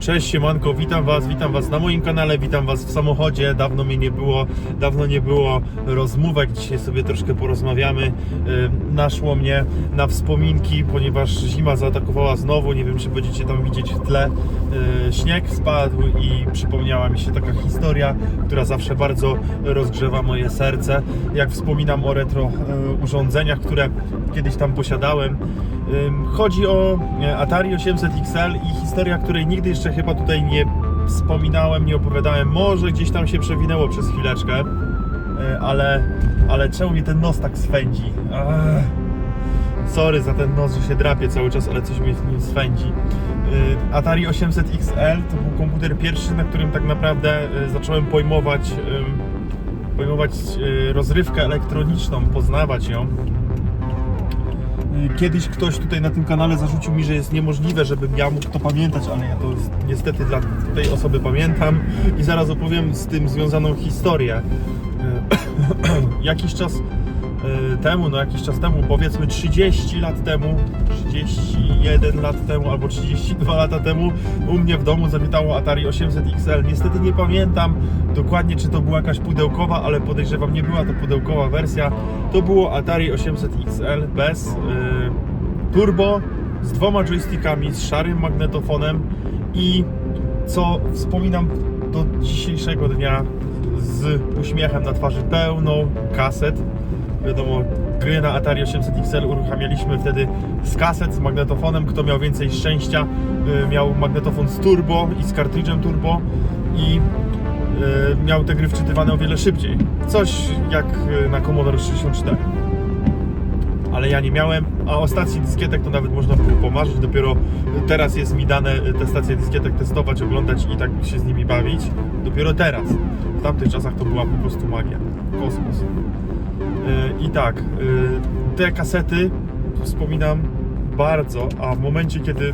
Cześć siemanko, witam was, witam was na moim kanale, witam was w samochodzie. Dawno mnie nie było, dawno nie było rozmówek. Dzisiaj sobie troszkę porozmawiamy. Yy, Naszło mnie na wspominki, ponieważ zima zaatakowała znowu. Nie wiem, czy będziecie tam widzieć w tle. Yy, Śnieg spadł i przypomniała mi się taka historia, która zawsze bardzo rozgrzewa moje serce. Jak wspominam o retro yy, urządzeniach, które kiedyś tam posiadałem. Chodzi o e, Atari 800 XL i historia, której nigdy jeszcze chyba tutaj nie wspominałem, nie opowiadałem. Może gdzieś tam się przewinęło przez chwileczkę, e, ale, ale czemu mi ten nos tak swędzi? Ech. Sorry za ten nos, że się drapie cały czas, ale coś mnie w nim swędzi. Y, Atari 800 XL to był komputer pierwszy, na którym tak naprawdę zacząłem pojmować, pojmować rozrywkę elektroniczną, poznawać ją. Kiedyś ktoś tutaj na tym kanale zarzucił mi, że jest niemożliwe, żebym ja mógł to pamiętać, ale ja to niestety dla tej osoby pamiętam i zaraz opowiem z tym związaną historię. Y, Jakiś czas temu, no jakiś czas temu, powiedzmy 30 lat temu, 31 lat temu albo 32 lata temu u mnie w domu zawitało Atari 800 XL. Niestety nie pamiętam dokładnie, czy to była jakaś pudełkowa, ale podejrzewam, nie była to pudełkowa wersja. To było Atari 800 XL bez y, turbo, z dwoma joystickami, z szarym magnetofonem i co wspominam do dzisiejszego dnia z uśmiechem na twarzy pełną kaset. Wiadomo, gry na Atari 800 XL uruchamialiśmy wtedy z kaset, z magnetofonem. Kto miał więcej szczęścia, y, miał magnetofon z turbo i z kartridżem turbo i y, miał te gry wczytywane o wiele szybciej. Coś jak y, na Commodore 64 ale ja nie miałem, a o stacji dyskietek to nawet można było pomarzyć, dopiero teraz jest mi dane te stacje dyskietek testować, oglądać i tak się z nimi bawić, dopiero teraz. W tamtych czasach to była po prostu magia, kosmos. Yy, I tak, yy, te kasety wspominam bardzo, a w momencie kiedy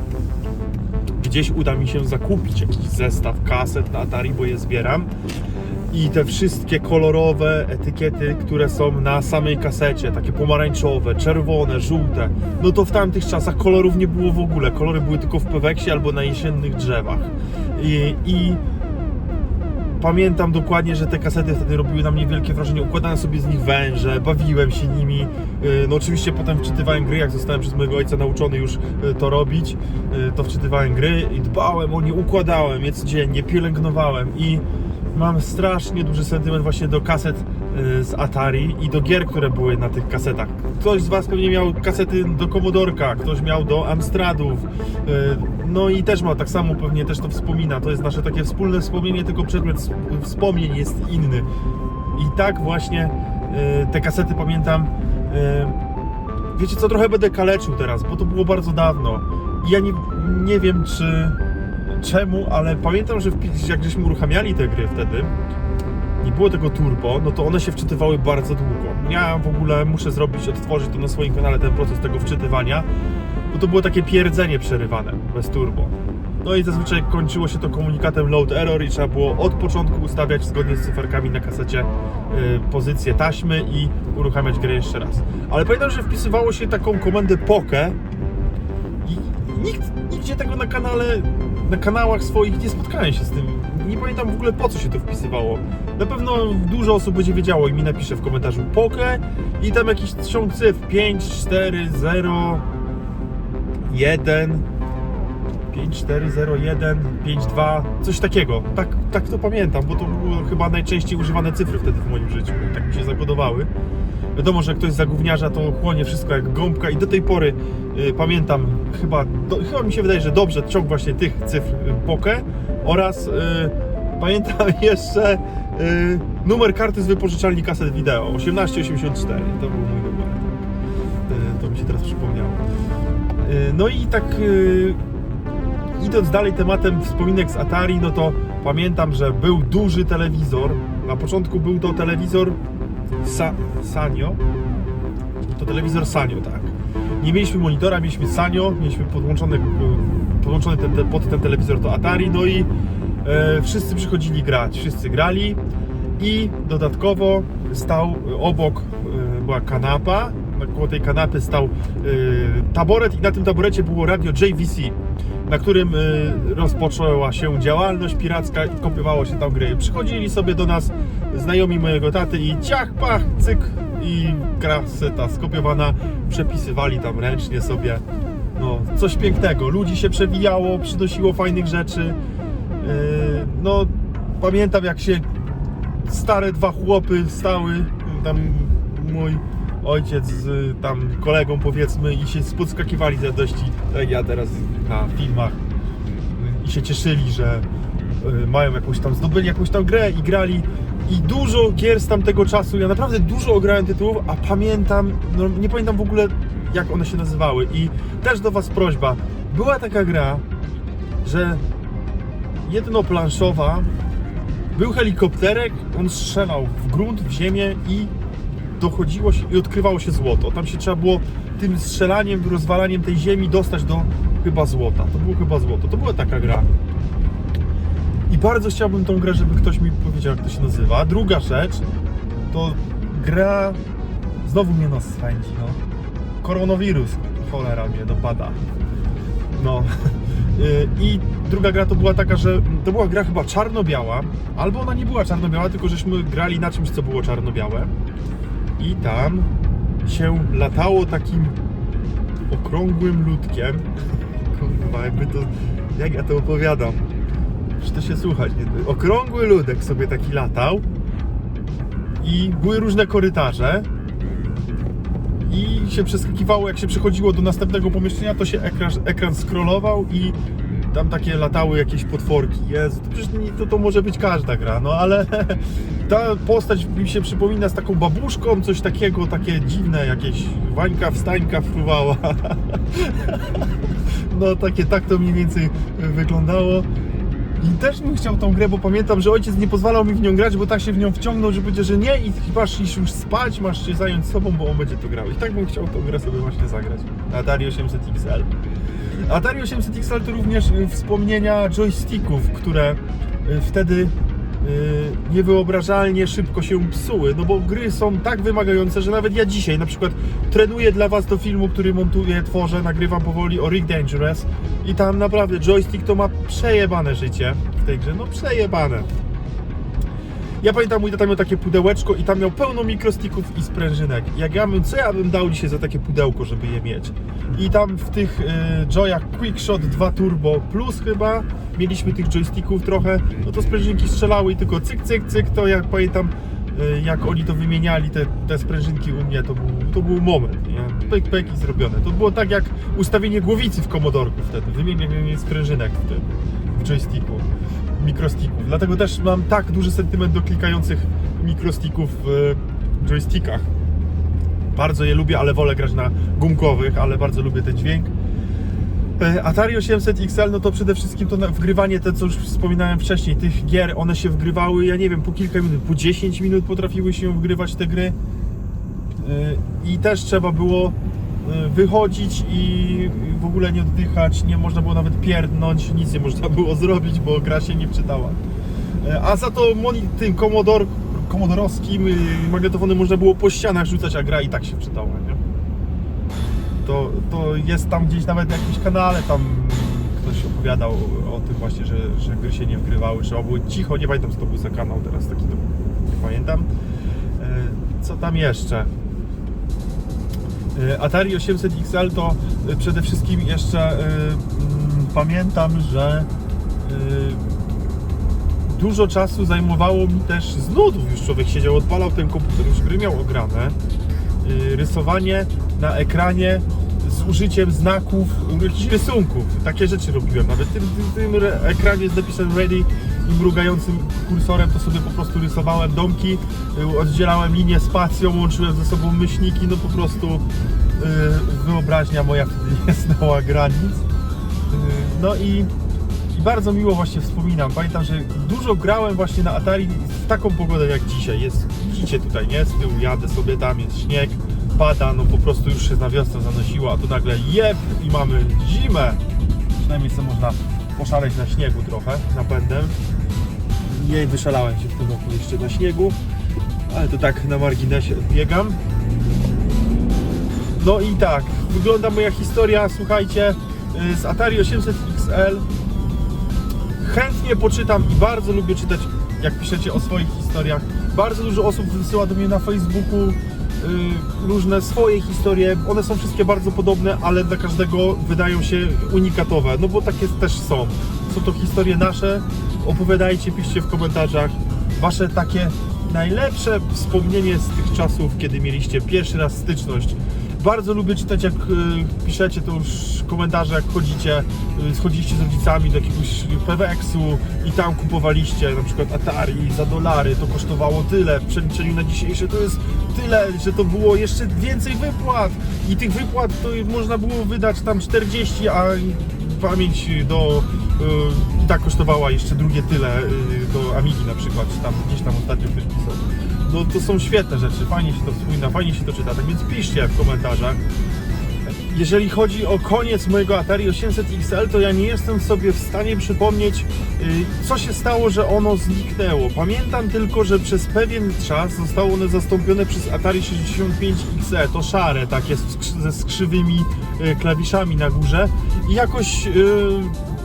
gdzieś uda mi się zakupić jakiś zestaw kaset na Atari, bo je zbieram, i te wszystkie kolorowe etykiety, które są na samej kasecie, takie pomarańczowe, czerwone, żółte, no to w tamtych czasach kolorów nie było w ogóle. Kolory były tylko w peweksie albo na jesiennych drzewach. I, i pamiętam dokładnie, że te kasety wtedy robiły na mnie wielkie wrażenie. Układałem sobie z nich węże, bawiłem się nimi. Yy, No oczywiście potem wczytywałem gry, jak zostałem przez mojego ojca nauczony już yy, to robić, yy, to wczytywałem gry i dbałem o nie, układałem je codziennie, pielęgnowałem i mam strasznie duży sentyment właśnie do kaset y, z Atari i do gier, które były na tych kasetach. Ktoś z Was pewnie miał kasety do Commodorka, ktoś miał do Amstradów, y, no i też ma tak samo, pewnie też to wspomina. To jest nasze takie wspólne wspomnienie, tylko przedmiot wspomnień jest inny. I tak właśnie y, te kasety pamiętam. Wiecie co, trochę będę kaleczył teraz, bo to było bardzo dawno. I ja nie, nie wiem, czy czemu, ale pamiętam, że w- jak żeśmy uruchamiali te gry wtedy, nie było tego turbo, no to one się wczytywały bardzo długo. Ja w ogóle muszę zrobić, odtworzyć to na swoim kanale, ten proces tego wczytywania, bo to było takie pierdzenie przerywane bez turbo. No i zazwyczaj kończyło się to komunikatem load error i trzeba było od początku ustawiać zgodnie z cyferkami na kasecie y, pozycję taśmy i uruchamiać grę jeszcze raz. Ale pamiętam, że wpisywało się taką komendę POKE i nikt, nigdzie tego na kanale, na kanałach swoich nie spotkałem się z tym. Nie pamiętam w ogóle po co się to wpisywało. Na pewno dużo osób będzie wiedziało i mi napisze w komentarzu POKE i tam jakiś ciąg cyfr 5, 4, 0, 1, 5, 4, 0, 1, 5, 2, coś takiego. Tak, tak to pamiętam, bo to były chyba najczęściej używane cyfry wtedy w moim życiu. Tak mi się zakodowały. Wiadomo, że ktoś za gówniarza to chłonie wszystko jak gąbka i do tej pory y, pamiętam, chyba, do, chyba mi się wydaje, że dobrze ciąg właśnie tych cyfr y, POKE oraz y, pamiętam jeszcze y, numer karty z wypożyczalni kaset wideo 1884. To był mój numer. Y, to mi się teraz przypomniało. Y, no i tak y, idąc dalej tematem wspominek z Atari, no to pamiętam, że był duży telewizor. Na początku był to telewizor Sa Sanio. To telewizor Sanio, tak. Nie mieliśmy monitora, mieliśmy Sanio, mieliśmy podłączony, e, podłączony ten, ten, pod ten telewizor do Atari, no i e, wszyscy przychodzili grać, wszyscy grali i dodatkowo stał obok, e, była kanapa, koło tej kanapy stał e, taboret i na tym taborecie było radio JVC. na którym y, rozpoczęła się działalność piracka i kopywało się tam gry. Przychodzili sobie do nas znajomi mojego taty i ciach, pach, cyk i kraseta skopiowana, przepisywali tam ręcznie sobie. No, coś pięknego. Ludzi się przewijało, przynosiło fajnych rzeczy. Yy, no, pamiętam jak się stare dwa chłopy stały, tam mój ojciec z tam kolegą powiedzmy i się podskakiwali z radości, tak ja teraz na filmach i się cieszyli, że y, mają jakąś tam, zdobyli jakąś tam grę i grali i dużo gier z tamtego czasu, ja naprawdę dużo ograłem tytułów, a pamiętam, no nie pamiętam w ogóle jak one się nazywały i też do Was prośba, była taka gra, że jednoplanszowa był helikopterek, on strzelał w grunt, w ziemię i dochodziło się i odkrywało się złoto. Tam się trzeba było tym strzelaniem, rozwalaniem tej ziemi dostać do chyba złota. To było chyba złoto. To była taka gra. I bardzo chciałbym tą grę, żeby ktoś mi powiedział, jak to się nazywa. Druga rzecz to gra. Znowu mnie nos swędzi, no. Koronawirus, cholera mnie dopada. No. Y, I druga gra to była taka, że to była gra chyba czarno-biała, albo ona nie była czarno-biała, tylko żeśmy grali na czymś, co było czarno-białe. I tam się latało takim okrągłym ludkiem. Kurwa, jakby to. Jak ja to opowiadam? Czy to się słuchać? Nie? Okrągły ludek sobie taki latał. I były różne korytarze. I się przeskakiwało, jak się przechodziło do następnego pomieszczenia, to się ekran, ekran scrollował i tam takie latały jakieś potworki. Jezu, to przecież to, to może być każda gra, no ale ta postać mi się przypomina z taką babuszką, coś takiego, takie dziwne, jakieś wańka, wstańka fruwała. No takie, tak to mniej więcej wyglądało. I też bym chciał tą grę, bo pamiętam, że ojciec nie pozwalał mi w nią grać, bo tak się w nią wciągnął, że powiedział, że nie i chyba szliś już spać, masz się zająć sobą, bo on będzie to grał. I tak bym chciał tą grę sobie właśnie zagrać. Atari 800 XL. Atari 800 XL to również y, wspomnienia joysticków, które y, wtedy niewyobrażalnie szybko się psuły, no bo gry są tak wymagające, że nawet ja dzisiaj na przykład trenuję dla Was do filmu, który montuję, tworzę, nagrywam powoli o Rick Dangerous i tam naprawdę joystick to ma przejebane życie w tej grze, no przejebane. Ja pamiętam, mój tata miał takie pudełeczko i tam miał pełno mikrosticków i sprężynek. Jak ja bym, co ja bym dał dzisiaj za takie pudełko, żeby je mieć? I tam w tych y, joyach Quickshot 2 Turbo Plus chyba mieliśmy tych joysticków trochę, no to sprężynki strzelały i tylko cyk, cyk, cyk, to jak pamiętam, y, jak oni to wymieniali, te, te sprężynki u mnie, to był, to był moment, nie? Pyk, pyk i zrobione. To było tak jak ustawienie głowicy w komodorku wtedy, wymienienie sprężynek w tym, w joysticku mikrosticków. Dlatego też mam tak duży sentyment do klikających mikrosticków w joystickach. Bardzo je lubię, ale wolę grać na gumkowych, ale bardzo lubię ten dźwięk. E, Atari 800 XL, no to przede wszystkim to wgrywanie, te co już wspominałem wcześniej, tych gier, one się wgrywały, ja nie wiem, po kilka minut, po 10 minut potrafiły się wgrywać te gry. E, I też trzeba było e, wychodzić i w ogóle nie oddychać, nie można było nawet pierdnąć, nic nie można było zrobić, bo gra się nie czytała. E, A za to tym komodor, komodorowskim y, magnetofonem można było po ścianach rzucać, a gra i tak się czytała, nie? To, to jest tam gdzieś nawet na jakimś kanale, tam ktoś opowiadał o tym właśnie, że, że gry się nie wgrywały, trzeba było cicho, nie pamiętam co to był za kanał teraz, taki to nie pamiętam. E, Co tam jeszcze? E, Atari 800 XL to e, przede wszystkim jeszcze e, mm, pamiętam, że dużo czasu zajmowało mi też z nudów już człowiek siedział, odpalał ten komputer, już gry miał ograne rysowanie na ekranie z użyciem znaków, jakichś rysunków. Takie rzeczy robiłem. Nawet w tym, tym, tym ekranie z napisem ready mrugającym kursorem to sobie po prostu rysowałem domki, y, oddzielałem linię spacją, łączyłem ze sobą myślniki, no po prostu y, wyobraźnia moja wtedy nie znała granic. Y, no i, i bardzo miło właśnie wspominam. Pamiętam, że dużo grałem właśnie na Atari w taką pogodę jak dzisiaj. Jest, widzicie tutaj, nie? Z tyłu jadę sobie, tam jest śnieg, pada, no po prostu już się na wiosnę zanosiło, a tu nagle jeb i mamy zimę. Przynajmniej sobie można poszaleć na śniegu trochę, napędem. Nie wyszalałem się w tym roku jeszcze na śniegu, ale to tak na marginesie odbiegam. No i tak, wygląda moja historia, słuchajcie, y, z Atari 800 XL. Chętnie poczytam i bardzo lubię czytać, jak piszecie o swoich historiach. Bardzo dużo osób wysyła do mnie na Facebooku y, różne swoje historie. One są wszystkie bardzo podobne, ale dla każdego wydają się unikatowe. No bo takie też są. Są to historie nasze. Opowiadajcie, piszcie w komentarzach wasze takie najlepsze wspomnienie z tych czasów, kiedy mieliście pierwszy raz styczność. Bardzo lubię czytać, jak y, piszecie to już komentarze, jak chodzicie, y, schodziliście z rodzicami do jakiegoś PWX-u i tam kupowaliście na przykład Atari za dolary, to kosztowało tyle, w przeliczeniu na dzisiejsze to jest tyle, że to było jeszcze więcej wypłat i tych wypłat to można było wydać tam 40, a pamięć do i tak kosztowała jeszcze drugie tyle y, do Amigi na przykład, czy tam gdzieś tam ostatnio ktoś pisał. No to są świetne rzeczy, fajnie się to wspomina, fajnie się to czyta, tak więc piszcie w komentarzach. Jeżeli chodzi o koniec mojego Atari 800 XL, to ja nie jestem sobie w stanie przypomnieć, y, co się stało, że ono zniknęło. Pamiętam tylko, że przez pewien czas zostało one zastąpione przez Atari 65 XE, to szare, takie ze skrzywymi y, klawiszami na górze i jakoś... y,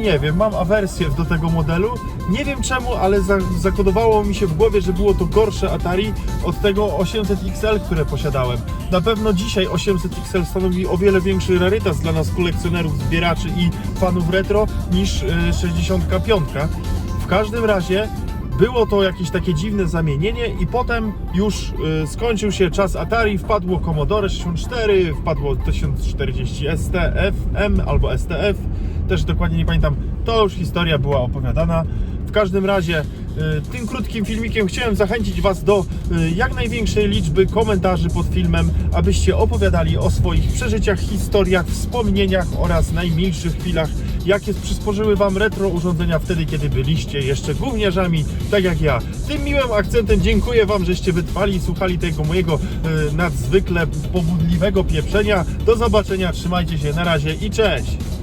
nie wiem, mam awersję do tego modelu. Nie wiem czemu, ale za, zakodowało mi się w głowie, że było to gorsze Atari od tego 800 XL, które posiadałem. Na pewno dzisiaj 800 XL stanowi o wiele większy rarytas dla nas kolekcjonerów, zbieraczy i fanów retro niż y, 65. W każdym razie było to jakieś takie dziwne zamienienie i potem już y, skończył się czas Atari, wpadło Commodore 64, wpadło 1040 STFM albo STF, też dokładnie nie pamiętam, to już historia była opowiadana. W każdym razie y, tym krótkim filmikiem chciałem zachęcić Was do y, jak największej liczby komentarzy pod filmem, abyście opowiadali o swoich przeżyciach, historiach, wspomnieniach oraz najmilszych chwilach, jakie przysporzyły Wam retro urządzenia wtedy, kiedy byliście jeszcze gówniarzami, tak jak ja. Tym miłym akcentem dziękuję Wam, żeście wytrwali i słuchali tego mojego y, nadzwykle pobudliwego pieprzenia. Do zobaczenia, trzymajcie się, na razie i cześć!